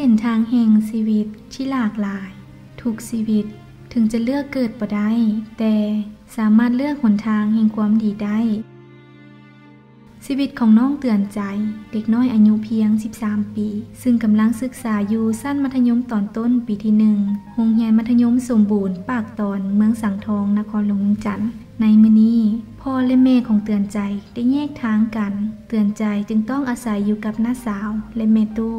ส้นทางแห่งชีวิตที่หลากหลาย ทุกชีวิตถึงจะเลือกเกิดบ่ได้ แต่สามารถเลือกหนทางแห่งความดีได้ ชีวิตของน้องเตือนใจ เด็กน้อยอายุเพียง 13 ปี ซึ่งกำลังศึกษาอยู่สั้นมัธยมตอนต้นปีที่หนึ่งโรงเรียนมัธยมสมบูรณ์ ปากตอนเมืองสังทองนครหลวงจันทน์ในมือนี้พ่อและแม่ของเตือนใจได้แยกทางกัน เตือนใจจึงต้องอาศัยอยู่กับน้าสาวและแม่ตู้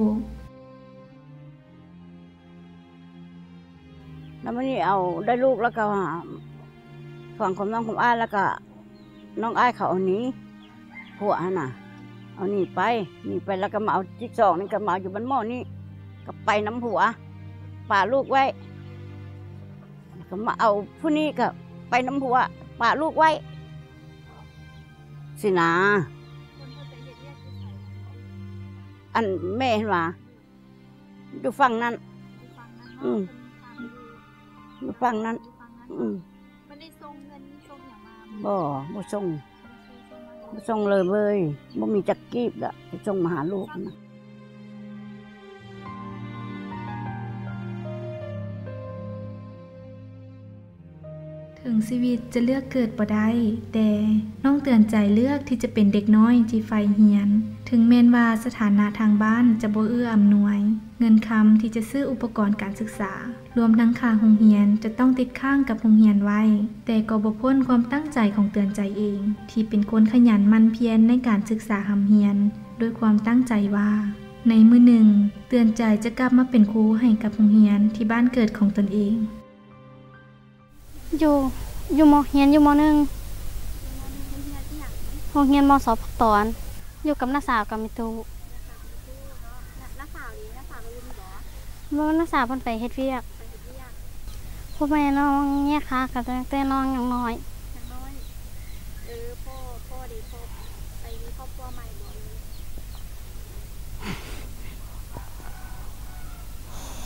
แล้วมันนี่เอาได้ลูกแล้วก็ฝั่งของน้องของอ้ายแล้วก็ น้องอ้ายเขาเอานี้ผัวน่ะ เอานี่ไปนี่ไปแล้วก็มาเอาจิ๊กซอว์นี่ก็มาอยู่บนหม้อนี่ก็ไปน้ำผัวป่าลูกไว้ก็มาเอาผู้นี้ก็ไปน้ำผัวป่าลูกไว้ สินะอันแม่เห็นว่าอยู่ฝั่งนั้น อืม อยู่ฝั่งนั้น อืมมันได้ส่งเงินส่งอย่างมาบ่บ่ส่งบ่ส่งเลยเว้ยบ่มีจักกีบละไปส่งมาหาลูกนะ ถึงชีวิตจะเลือกเกิดบ่ได้ แต่น้องเตือนใจเลือกที่จะเป็นเด็กน้อยที่ใฝ่เฮียน ถึงแม้นว่าสถานะทางบ้านจะบ่เอื้ออำนวย เงินคำที่จะซื้ออุปกรณ์การศึกษา รวมทั้งค่าโรงเรียนจะต้องติดข้างกับโรงเรียนไว้ แต่ก็บ่พ้นความตั้งใจของเตือนใจเอง ที่เป็นคนขยันมันเพียรในการศึกษาหำเฮียน ด้วยความตั้งใจว่า ในมือหนึ่ง เตือนใจจะกลับมาเป็นครูให้กับโรงเรียนที่บ้านเกิดของตนเอง อยู่อยู่มเฮียนอยู่มหนึ่งโรงเรียนมสพักตอน อยู่กับน้าสาวกับมิตูน้าสาวดีน้าสาวรู้บ่น้าสาวเพิ่นไปเฮ็ดเวียกพ่อแม่น้องแยกค้ากันตั้งแต่น้องยังน้อย เออพ่อพ่อดีพ่อไปมีครอบครัวใหม่บ่เลย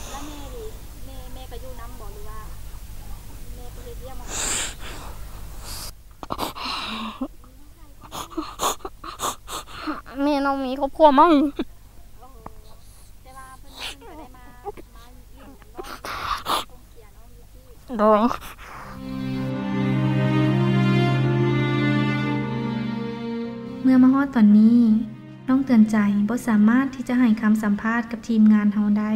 แล้วแม่ดิแม่แม่ก็อยู่น้ำบ่หรือว่าแม่ไปเฮ็ดเวียกหมา แม่ น้องมีครอบครัวมั่งเพิ่นเพิ่นก็ได้มามาเลี้ยงกันน้องคงเสียน้องอยู่ที่โดยเมื่อมาฮอดตอนนี้น้องเตือนใจบ่สามารถที่จะให้คำสัมภาษณ์กับทีมงานเฮาได้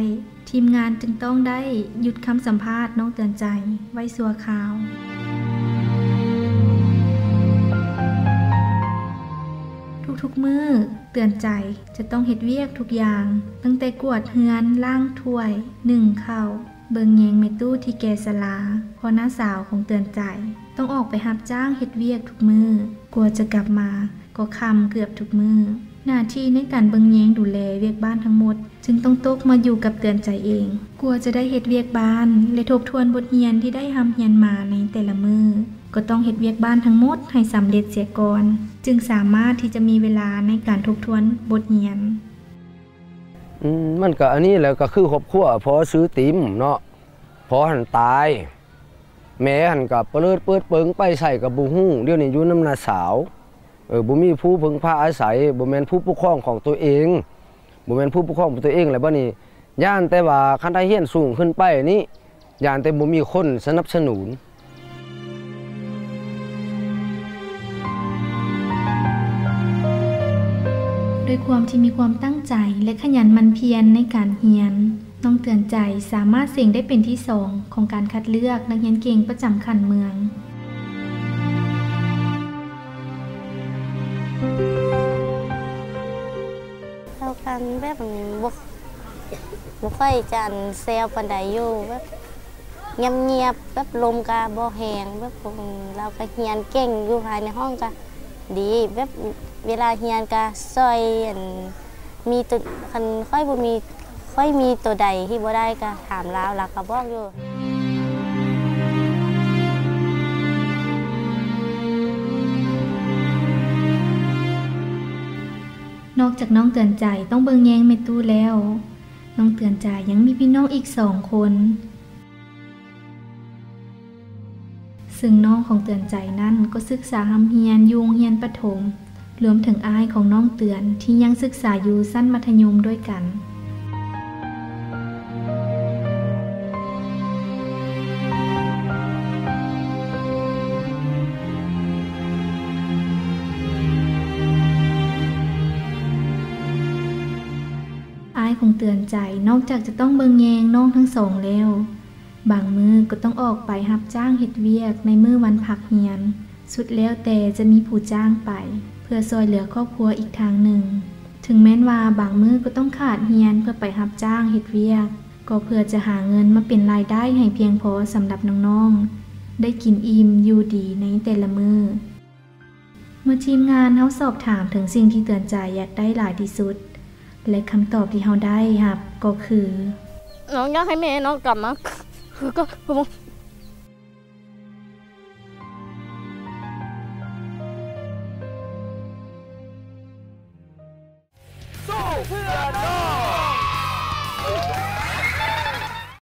ทีมงานจึงต้องได้หยุดคำสัมภาษณ์น้องเตือนใจไว้สัวข่าว ทุกมือเตือนใจจะต้องเฮ็ดเวียกทุกอย่าง ตั้งแต่กวดเฮือนล้างถ้วยหนึ่งเข้าเบิงแยงเมตู้ที่แกสลาเพอน้าสาวของเตือนใจ ต้องออกไปรับจ้างเฮ็ดเวียกทุกมือกลัวจะกลับมา ก็คำเกือบทุกมือหน้าที่ในการเบิงแยงดูแลเวียกบ้านทั้งหมด จึงต้องตกมาอยู่กับเตือนใจเอง กลัวจะได้เฮ็ดเวียกบ้านและทบทวนบทเรียนที่ได้ทำเรียนมาในแต่ละมือ ก็ต้องเฮ็ดเวียกบ้านทั้งหมดให้สำเร็จเสียก่อน จึงสามารถที่จะมีเวลาในการทบทวนบทเรียนอืมมันก็อันนี้แหล้วก็คือครอบครัวพอซื้อติ๋มเนาะพอหันตาย แม่หันกับเปลิดเปิดเปิงไปใส่กับบุฮู้เดี๋ยวนี้อยู่น้ำนาสาวเออบ่มีผู้พึงพาอาศัยบ่แม่นผู้ปกครองของตัวเองบ่แม่นผู้ปกครองของตัวเองแล้วบัดนี้ย่านแต่ว่าคันได้เฮียนสูงขึ้นไปนี่ย่านแต่บ่มีคนสนับสนุน ด้วยความที่มีความตั้งใจและขยันมันเพียรในการเรียน น้องเตือนใจสามารถเสี่ยงได้เป็นที่สองของการคัดเลือกนักเรียนเก่งประจำขันเมืองเท่ากันแบบบ่บ่ค่อยจันแซวปานใดอยู่แบบเงียบๆแบบลมกาบ่แหงแบบเราก็เฮียนเก่งอยู่ภายในห้องก็ ดีแบบเวลาเฮียนก็ซอยอันมีตัวคันค่อยบ่มีค่อยมีตัวใดที่บ่ได้ก็ถามลาวล้วก็บอกอยู่นอกจากน้องเตือนใจต้องเบิงแยงเมตู้แล้ว น้องเตือนใจยังมีพี่น้องอีกสองคน ซึ่งน้องของเตือนใจนั่นก็ศึกษาทำเฮียนยุงเฮียนปฐมรวมถึงอายของน้องเตือนที่ยังศึกษาอยู่สั้นมัธยมด้วยกันอายของเตือนใจนอกจากจะต้องเบิงแยงน้องทั้งสองแล้ว บางมือก็ต้องออกไปรับจ้างเฮ็ดเวียกในมือวันพักเฮียน สุดแล้วแต่จะมีผู้จ้างไป เพื่อซอยเหลือครอบครัวอีกทางหนึ่ง ถึงแม้นว่าบางมือก็ต้องขาดเฮียนเพื่อไปรับจ้างเฮ็ดเวียก ก็เพื่อจะหาเงินมาเป็นรายได้ให้เพียงพอสำหรับน้องๆ ได้กินอิ่มอยู่ดีในแต่ละมือ เมื่อทีมงานเฮาสอบถามถึงสิ่งที่เตือนใจอยากได้หลายที่สุด และคำตอบที่เฮาได้ครับก็คือ น้องอยากให้แม่น้องกลับมา คือก็ผมสู้เพื่อน้อง